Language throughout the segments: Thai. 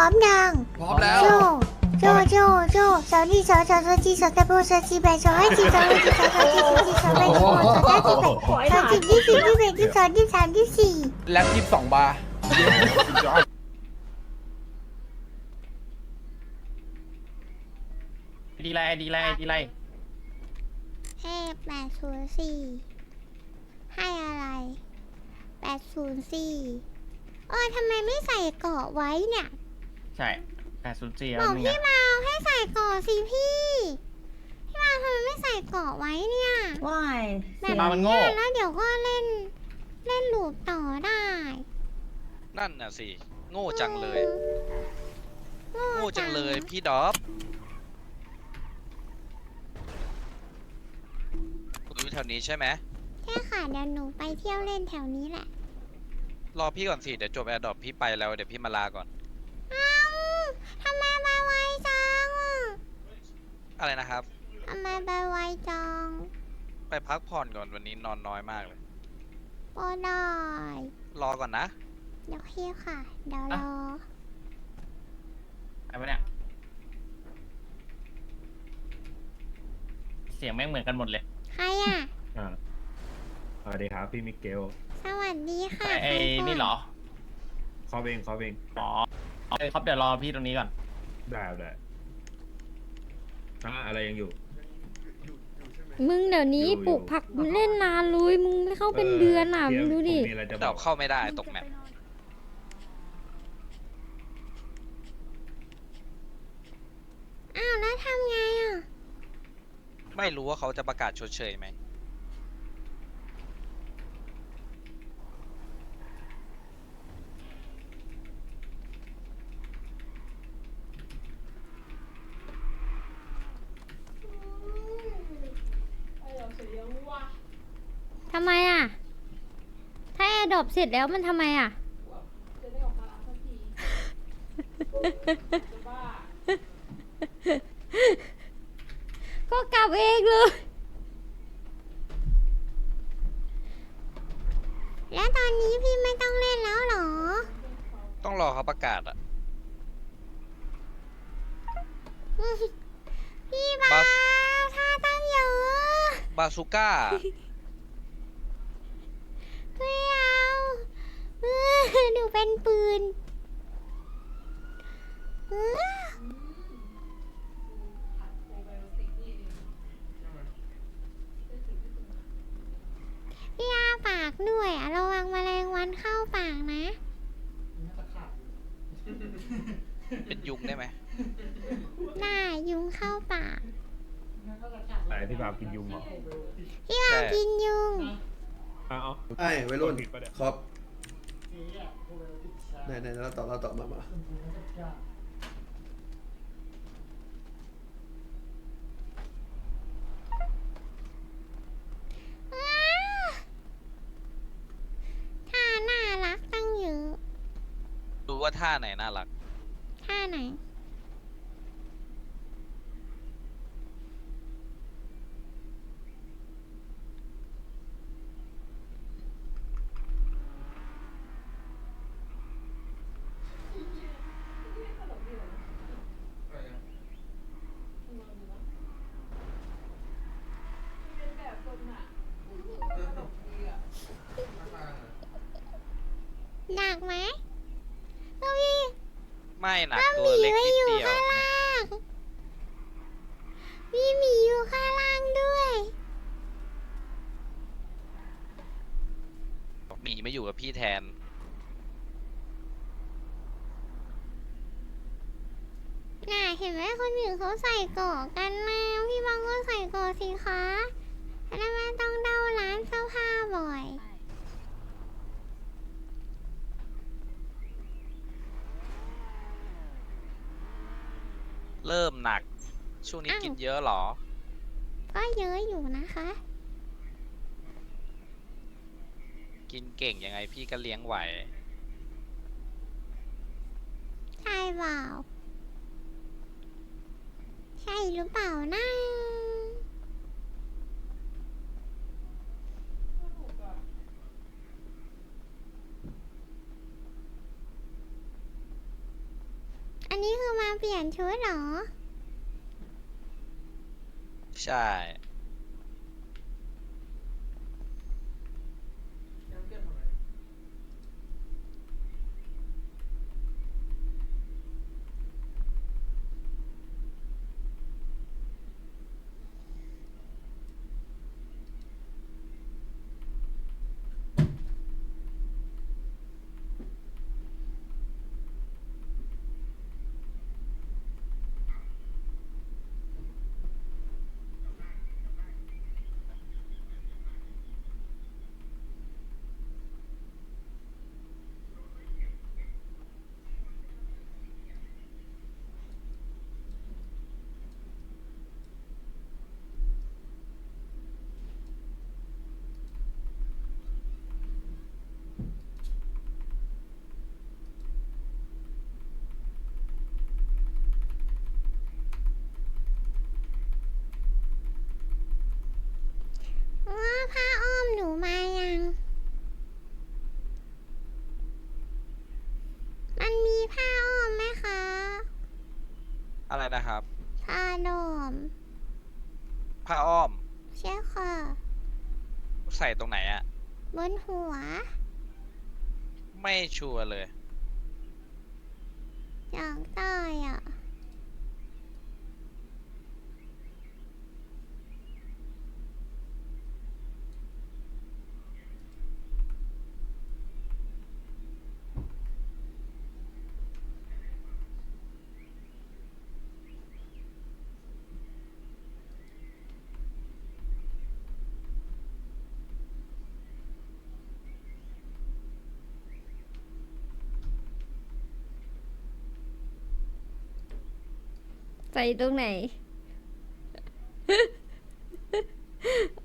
ร้อมยังพร้อมแล้ว โจโจโจโจสาวนี่สาวสาวสาวจีสาวตะโบสาวจีแบสาวให้จีสาวให้จีสาวสาวจีสาวจีสาวแบสาวสาวจีแบสาวจีที่สี่ที่แบที่สองที่สามที่สี่แล็บยี่สิบสองบาร์ดีไรดีไรดีไรให้แปดศูนย์สี่ให้อะไรแปดศูนย์สี่เออทำไมไม่ใส่เกาะไว้เนี่ย ใช่แปดศูนย์สี่บแล้อวกนี่พี่ไงมาวให้ใส่เกาะสิพี่ พี่มาวทำไมไม่ใส่เกาะไว้เนี่ยว่ายแบเสีบยมามันโง่นี้แล้วเดี๋ยวก็เล่น เล่นลูปต่อได้นั่นน่ะสิ โง่จังเลยโง่จังเลยพี่ดอฟคุณอยู่แถวนี้ใช่ไหมแค่ค่ะเดี๋ยวหนูไปเที่ยวเล่นแถวนี้แหละ รอพี่ก่อนสิ เดี๋ยวจบแอร์ดรอปพี่ไปแล้ว เดี๋ยวพี่มาลาก่อนเอ้า ทำไมไปไวจังอะอะไรนะครับ ทำไมไปไวจังไปพักผ่อนก่อนวันนี้นอนน้อยมากเลยโอ้ได้รอก่อนนะ เดี๋ยวพี่ค่ะ เดี๋ยวรอไปปะเนี่ย เสียงแม่งเหมือนกันหมดเลย ใครอะ อ่าสวัสดีครับพี่มิเกลสวัสดีค่ะไอ้ไอ้ใคก่นี่เหรอเขาเองเขาเอง อ๋อ เอาเลยครับเดี๋ยวรอพี่ตรงนี้ก่อน ได้ได้อ่าอะไรยังอยู่ มึงเดี๋ยวนี้อยู่ปลูกผักเล่นนานเลยมึงไม่เข้าเป็นเดือนอะเมึงดูดิผมมีอะไรจะบเดี๋ยอวกเข้าไม่ได้ตกแมปอ้าวแล้วทำไงอะ ไม่รู้ว่าเขาจะประกาศชดเชยไหม ทำไมอะ ถ้าแอร์ดรอปเสร็จแล้วมันทำไมอะก็กลับเองเลย แล้วตอนนี้พี่ไม่ต้องเล่นแล้วเหรอ ต้องรอเขาประกาศอะพี่บ้าบัสถ้าตั้งเยอะ บาซูก้า ไม่เอาเออ หนูเป็นปืนเออพี่อาปากด้วยอะระวังแมลงวันเข้าปากนะ เป็นยุงได้ไหมหน้ายุงเข้าปากแต่พี่บาปกินยุงเหรอพี่อากินยุงอ้าวไอ้วัยรุ่นผิดปะเนี่ยครับ ไหนไหนเราตอบเราตอบมามาอ้าท่าน่ารักตั้งเยอะ ดูว่าท่าไหนน่ารัก ท่าไหน หนักไหมเฮ้ย ไม่ หนักถ้าหตัวมีเล็กไว้นิดอยู่เดียวข้างล่างมีหมีอยู่ข้างล่างด้วย หมีไม่อยู่กับพี่แทน น่ะเห็นไหมคนอื่นเขาใส่เกาะกันนะพี่บางก็ใส่เกาะสิคะแล้วไม่ต้องเดาร้านเสื้อผ้าบ่อย เริ่มหนัก ช่วงนี้อ้าว กินเยอะเหรอ ก็เยอะอยู่นะคะ กินเก่งยังไงพี่ก็เลี้ยงไหว ใช่เปล่า ใช่หรือเปล่านะ อันนี้คือ มาเปลี่ยนชุดเหรอ ใช่ ว่าผ้าอ้อมหนูมายัง มันมีผ้าอ้อมไหมคะ อะไรนะ ครับ ผ้าดอมผ้าอ้อมใช่ค่ะใส่ตรงไหนอะบนหัวไม่ชัวร์เลย อยากได้อะ ใส่ตรงไหน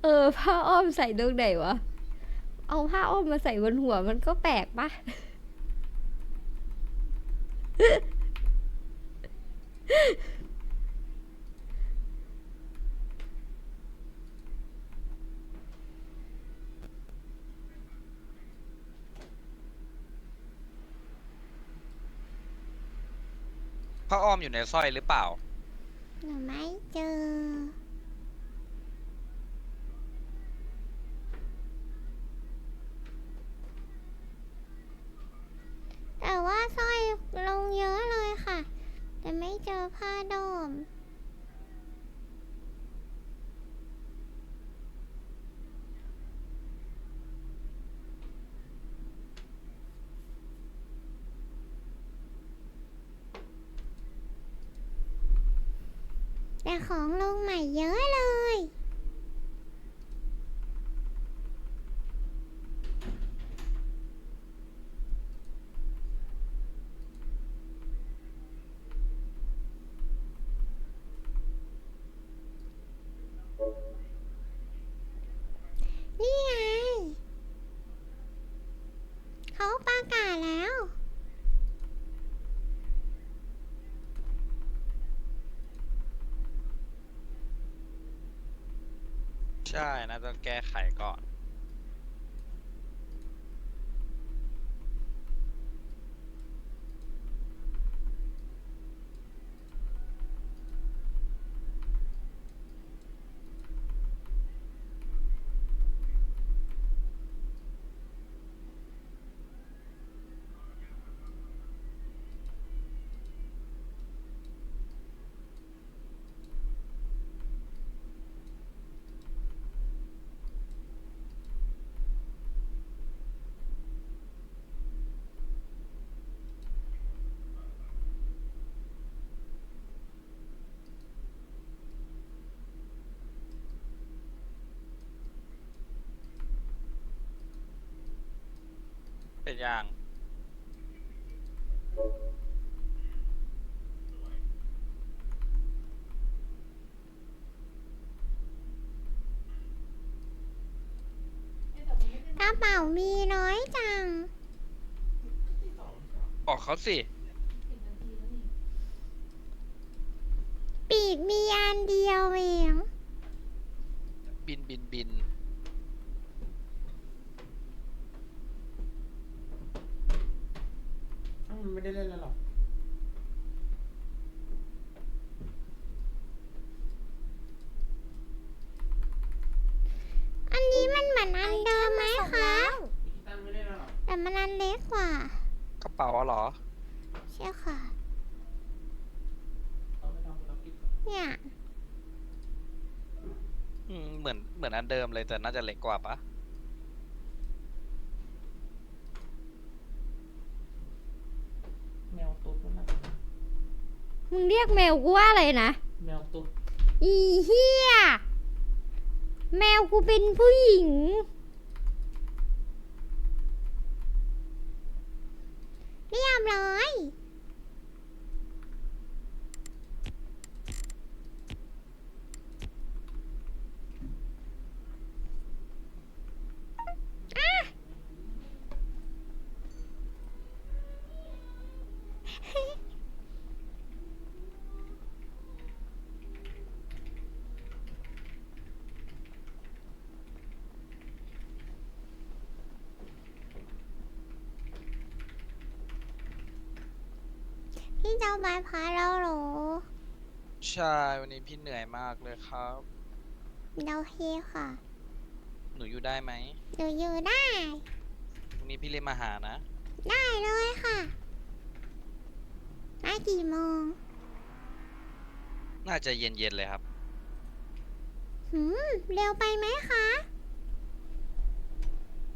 เออ ผ้าอ้อมใส่ตรงไหนวะ เอาผ้าอ้อมมาใส่บนหัวมันก็แปลกปะผ้าอ้อมอยู่ในสร้อยหรือเปล่า หนูไม่เจอ แต่ว่าสร้อยลงเยอะเลยค่ะ แต่ไม่เจอผ้าดอม แต่ของลงใหม่เยอะเลย นี่ไง เขาประกาศแล้ว ใช่นะต้องแก้ไขก่อน เป็นยังกระเป๋ามีน้อยจัง บอกเขาสิ ปีกมีอันเดียวเอง บินบินบิน ไม่ได้เล่นแล้วหรอกอันนี้มันเหมือนอันเดิมไหมคะแต่มันอันเล็กกว่า กระเป๋าเหรอ ใช่ค่ะ ต้นเนี่ย อืมเหมือนเหมือนอันเดิมเลยแต่น่าจะเล็กกว่าปะ มึงเรียกแมวกูว่าอะไรนะ แมวตุ๊ดอีเฮียแมวกูเป็นผู้หญิง เรียบร้อย พี่จะเอาใบพัดแล้วเหรอ ใช่ วันนี้พี่เหนื่อยมากเลยครับ เดาเฮค่ะ หนูอยู่ได้ไหมหนูอยู่ได้ พรุ่งนี้พี่เรียกมาหานะ ได้เลยค่ะได้กี่โมงน่าจะเย็นๆเลยครับ หืม เร็วไปไหมคะ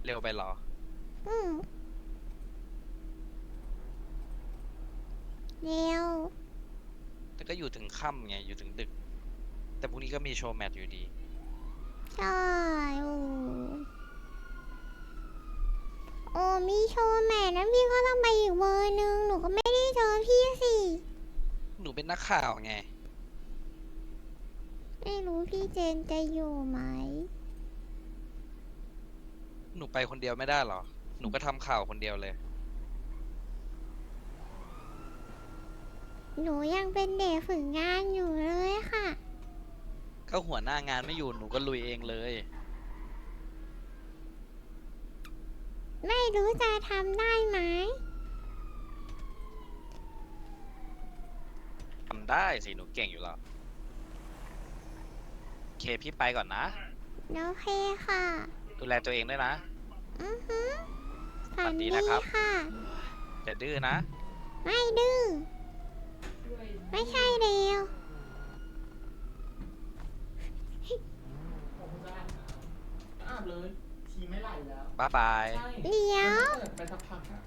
เร็วไปเหรอ อืม เร็วแต่ก็อยู่ถึงค่ำไง อยู่ถึงดึก แต่พรุ่งนี้ก็มีโชว์แมตช์อยู่ดี ใช่โอ้โอ้มีโชว์แม่นั้นพี่ก็ต้องไปอีกเวอร์นึง หนูก็ไม่ได้เจอพี่สิ หนูเป็นนักข่าวไง ไม่รู้พี่เจนจะอยู่ไหม หนูไปคนเดียวไม่ได้เหรอ หนูก็ทำข่าวคนเดียวเลย หนูยังเป็นเด็กฝึกงานอยู่เลยค่ะ ก็หัวหน้างานไม่อยู่หนูก็ลุยเองเลย ไม่รู้จะทำได้ไหม ทำได้สิ หนูเก่งอยู่แล้วโอเคพี่ไปก่อนนะ โอเคค่ะ ดูแลตัวเองด้วยนะ อือฮึฝัฝันนดีดีนะครับ ค่ะ อย่าดื้อนะ ไม่ดื้อ ไม่ใช่เดียวอาบเลยทีไม่ไหลแล้วบ๊ายบายใช่เดี๋ยวเปิดไปสักพักอะ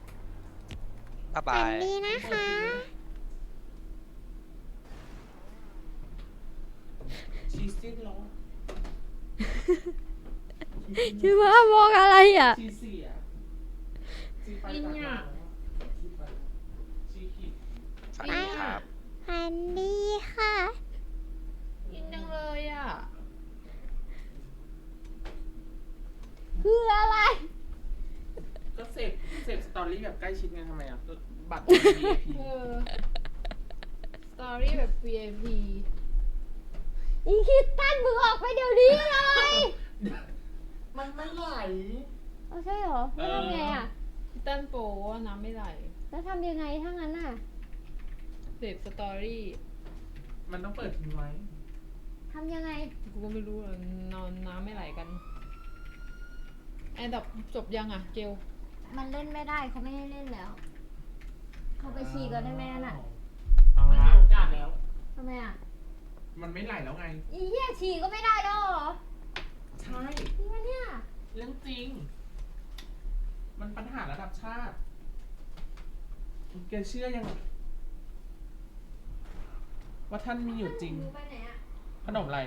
บ๊ายฝับานย ดีนะคะ ชีสิ้นแล้วอะชื่อว่ามองอะไรอะ ชีเสียชีไปจากไหนแล้วอะชีไปชีขีดฝันดีครับ ฝันดีค่ะ กินจังเลยอะ คืออะไร ก็เสพเสพสตอรี่แบบใกล้ชิดไงทำไมอะบัตร VIP เออ สตอรี่แบบ VIP อีคิดตันมึงออกไปเดี๋ยวนี้เลยมันไม่ไหล เอาใช่เหรอแล้วทำไงอะ พี่ตั้นโปว่าน้ำไม่ไหล แล้วทำยังไงถ้างั้นอะ เสพสตอรี่มันต้องเปิดทิ้งไว้ทำยังไง กูก็ไม่รู้อะนอนน้ำไม่ไหลกันแอนดับจบยังอะเกลมันเล่นไม่ได้เขาไม่ให้เล่นแล้ว เขาไปฉี่ก่อนได้ไหมนั่นอะเอามันละมีโอกาสแล้ว ทำไมอะมันไม่ไหลแล้วไง อีเหี้ยฉี่ก็ไม่ได้แล้วเหรอใช่ จริงปะเนี่ยเรื่องจริง มันปัญหาระดับชาติแกเชื่อยัง ว่าท่านมีอยู่จริงมึไปไหนอะขนมอะไร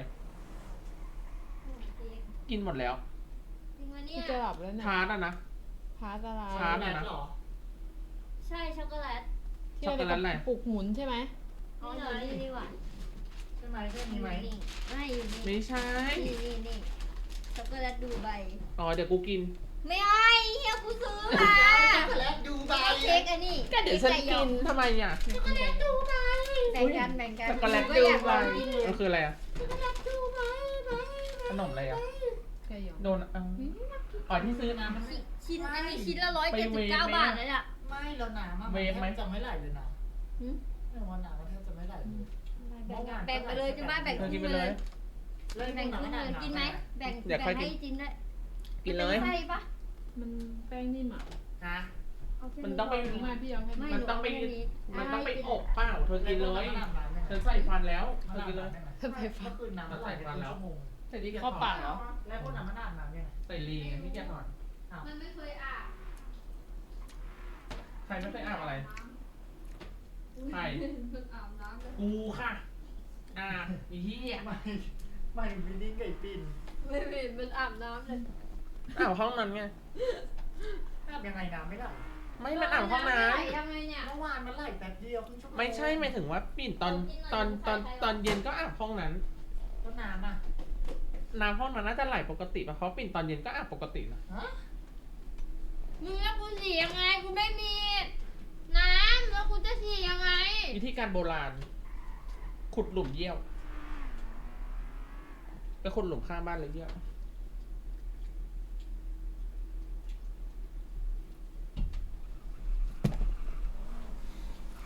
กินหมดแล้ว จริงปะเนี่กูยจะหลับแล้วเนี่ยทาร์ตอะนะ พาสอะไรชาร์จแลตเหรอใช่ช็อกโกแลตที่ช็อกโกแลตอะไรปลุกหมุนใช่ไหมอ๋อนี่อเหรยู่อนี่นี่ดีกว่าใช่ไหมใช่นี้ไหมนี่ไม่อยู่นี่ไม่ใช่ นี่นี่นี่ช็อกโกแลตดูใบ อ๋อ เดี๋ยวกูกิน ไม่ไอ้เฮียกูซื้อมาแล้วดูใบเค้กอันนี้ก็เดี๋ยวฉันไก่หยกิอนทำไมอะช็อกโกแลตดูใบ แบ่งกันแบ่งกันช็อกโกแลตก็ดูอยากไปลองกินเลยมันคืออะไรอะช็อกโกแลตดูใบใบขนมอะไรอะไก่หยองโดนเอาอ๋อที่ซื้อมามันไม่ชิ้นอันนี้ชิ้นละร้อยเจ็ดไปสิเวบฟเก้าไหมบาทอะเลยอะ ไม่แล้วน้ำอะเวมันฟไหมแทบจะไม่ไหลเลยนะหืมไม่ว่าน้ำมันแทบจะไม่ไหลเลยแบ่งกันแบ่งไปเลยจุ๊บ้าแบ่งเธอคกิรึ่นงไปไปเลเลยยแบ่งครึ่งเลยกินไหมแบ่งเดี๋ยวแบ่ค่อยงกินให้จินด้วยกินเลย ใช่ปะมันแป้งนิ่มอะ นะเอาแค่ มันต้องไป ไม่พี่เอาแค่ไม่มันหต้องไปเาแค่นี้มันต้องไปอบเปล่าเธอกินเลยเธอใส่ฟันแล้วเธอกินเลยไปฟังคืนน้ำใส่ฟันแล้วใส่ดีเข้าปากเหรอ แล้วพวกน้ำมันอาบน้ำยังไงใส่ลีไงพี่แกถอนมันไม่เคยอาบใครไม่เคยอาบอะไรใครมันอาบน้ำเลยกูค่ะอาบอีเหี้ยไม่ไม่ดิ้งไก่ปิ่นไม่เห็นมันอาบน้ำเลยอาบห้องนั้นไงอาบยังไงน้ำไม่ไหล ไม่มันอาบห้องน้ไหลยังไงเนี่ย เมื่อวานมันไหลแป๊บเดียวครึ่งชั่วโมงำไม่ใช่หมายถึงว่าปิ่นตอนตอนตอนตอนเย็นก็อาบห้องนั้นก็น้ำอะน้ำห้องนั้นน่าจะไหลปกติป่ะเพราะปิ่นตอนเย็นก็อาบปกตินะฮะมึงแล้วกูฉี่ยังไงกูไม่มี น้ำแล้วกูจะฉี่ยังไง วิธีการโบราณ ขุดหลุมเยี่ยวไปขุดหลุมข้างบ้านเลยเยี่ยว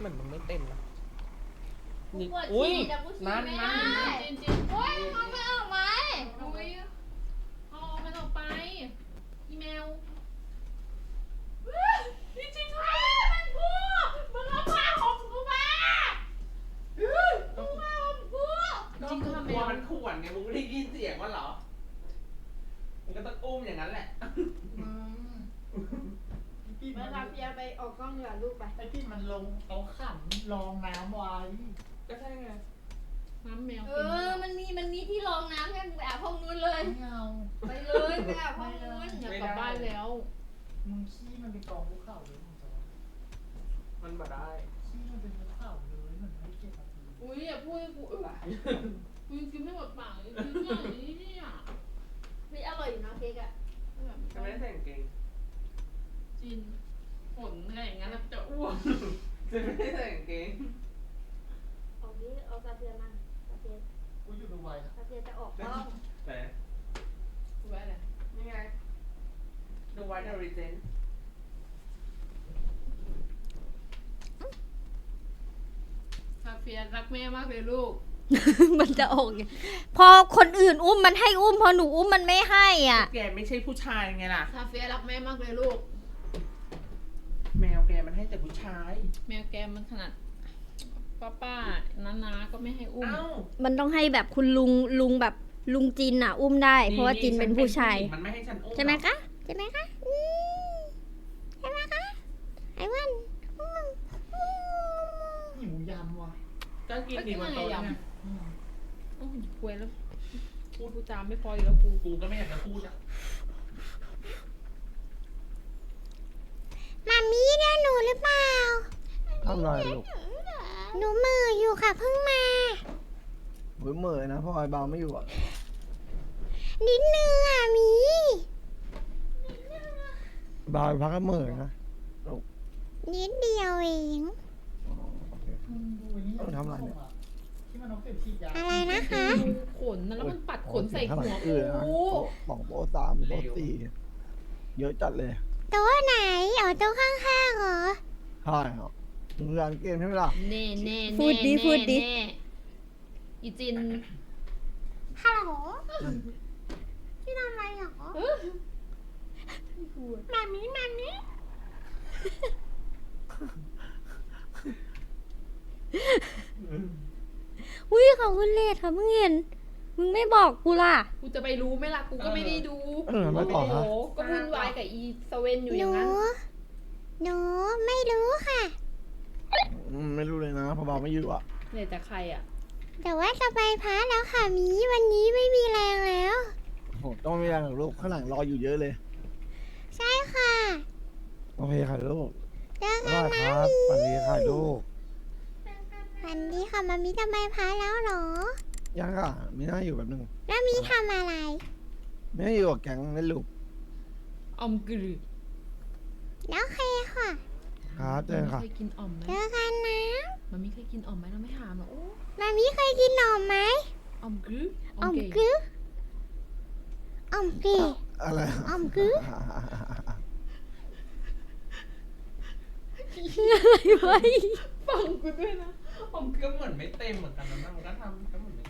เหมือนมันไม่เต็มนะกูนี่ปวดอุ้ยฉี่แต่กูฉี่นั่นไม่นั่ได้นจริงจริงๆโอ๊ยเอาไม่ออกไหมอุ้ยเอามันออกไปอีเมลจริงๆค่ะมันกูมึงเอาผ้าห่มกูมามึงมาห่มกูก็คือกลัวมันขวนไงมึงไม่ได้ยินเสียงมันเหรอ มันก็ต้องอุ้มอย่างนั้นแหละ พี่ มา มัน ทำเพีย ไปออกกล้องเหนือลูกไป ไอพี่มันลงเอาขันรองน้ำไว้ก็ใช่ไงน้ำแมวเออมันมี มันมีที่รองน้ำให้มึงไปอาบห้องนู้นเลย ไม่เอา ไปเลยไปอาบห้องนู้นอยากกลับบ้านแล้ว มึงขี้มันเป็นกองภูเขาเลยมึงจะมันบ่ได้ขี้มันเป็นภูเขาเลยมันไม่เก็บนาทีอุ้ยอย่าพูดให้กูเออกูกินไม่หมดปากเลยกินอย่างนี้เนี่ยไม่อร่อยอยู่นะเค้กอะจะไม่ได้ใส่กางเกงจินฝ นอะไรอย่างนั้นแล้วจะอ้วกจะไม่ได้ใส่กางเกงเอานี้เอาซาเทียมาซาเทียกูอยู่ดูไว้นะซาเทียจะออกกล้องแต่กูไว้เลยนี่ไงดูไว้เดอะรีเจนซาเฟียรักแม่มากเลยลูก มันจะออกไงพอคนอื่นอุ้มมันให้อุ้ม พอหนูอุ้มมันไม่ให้อะ แกไม่ใช่ผู้ชายไงล่ะ ซาเฟียรักแม่มากเลยลูกแมวแกมันให้แต่ผู้ชาย แมวแกมันขนาดป้าป้าน้านาก็ไม่ให้อุ้ม เอ้ามันต้องให้แบบคุณลุงลุงแบบลุงจินอะ อุ้มได้ เพราะว่าจินเป็นผู้ชาย มันไม่ให้ฉันอุ้มใช่ไหมคะใช่ไหมคะอืมใช่ไหมคะไอ้วันอืมอืมหิวยำว่ะก็กินดีกว่าโตแล้วไงอืมโอ้ยคุยแล้วพูดพูดจามไม่พออีกแล้วกู กูก็ไม่อยากจะพูดอะ มามีเรียกหนูหรือเปล่า ทำไรลูกหนูมืออยู่ค่ะเพิ่งมาเว้ยเหมื่อยนะเพราะไอ้บางไม่อยู่อะนิดนึงอะหมีบางพักก็เหมื่อยนะนิดเดียวเองมึงดูไอ้นี่ต้องทำอะไรเนี่ยที่มันเอาเข็มฉีดยาอะไรนะคะ ขนนะแล้วมันปัดขนใส่ข้างหัหวลังกูอื่นนะโต๊ะสองโต๊ะสามโต๊ะสี่เยอะจัดเลย โต๊ะไหนอ๋อโต๊ะข้างๆเหรอ ใช่ครับ มึงเรียนเกมใช่ไหมล่ะแน่แน่พูดดิแน่พูดดิแน่อีจินฮัลโหลพี่ทำอะไรเหรอมามีมามีอุ้ยขอบคุณเลดค่ะเพิ่งเห็น มึงไม่บอกกูล่ะ กูจะไปรู้ไหมล่ะกูก็ไม่ได้ดูเออไม่ต่อโอ้นะโหก็วุ่นวายกับอีสเวนอยู่หอย่านูงนั้น หนูไม่รู้ค่ะอืม ไม่รู้เลยนะเพราะบางไม่อยู่อะเนี่ยแต่ใครอะ แต่ว่าจะไปพักแล้วค่ะหมีวันนี้ไม่มีแรงแล้วโหต้องไม่แรงหรอกลูกข้างหลังรออยู่เยอะเลยใช่ค่ะโอเคค่ะลูกเจอได้กันคนะรับหมีสวัสดีค่ะลูกวันนี้ค่ะมามีจะไปพักแล้วเหรอ ยังค่ะมีหน้าอยู่แบบนึงแล้วมีทำอะไร ไม่ได้อยู่กับแก๊งเล่นลูกอมกรือ แล้วเคค่ะ ครับเจอกันค่ะ เคยกินอ่อมไหมเจอกันนะมันมีเคยกินอ่อมไหมเราไม่ถามหรอกโอ้มามีเคยกินหน่อไหมอ่อมกรืออ่อมเก๋กึ๊อ่อมกึ๊อะไรอ่อมกึ๊อะไรวะ ฟังกูด้วยนะ ผมก็เหมือนไม่เต็มเหมือนกันนะมันก็ทำก็เหมือนไม่เต็ม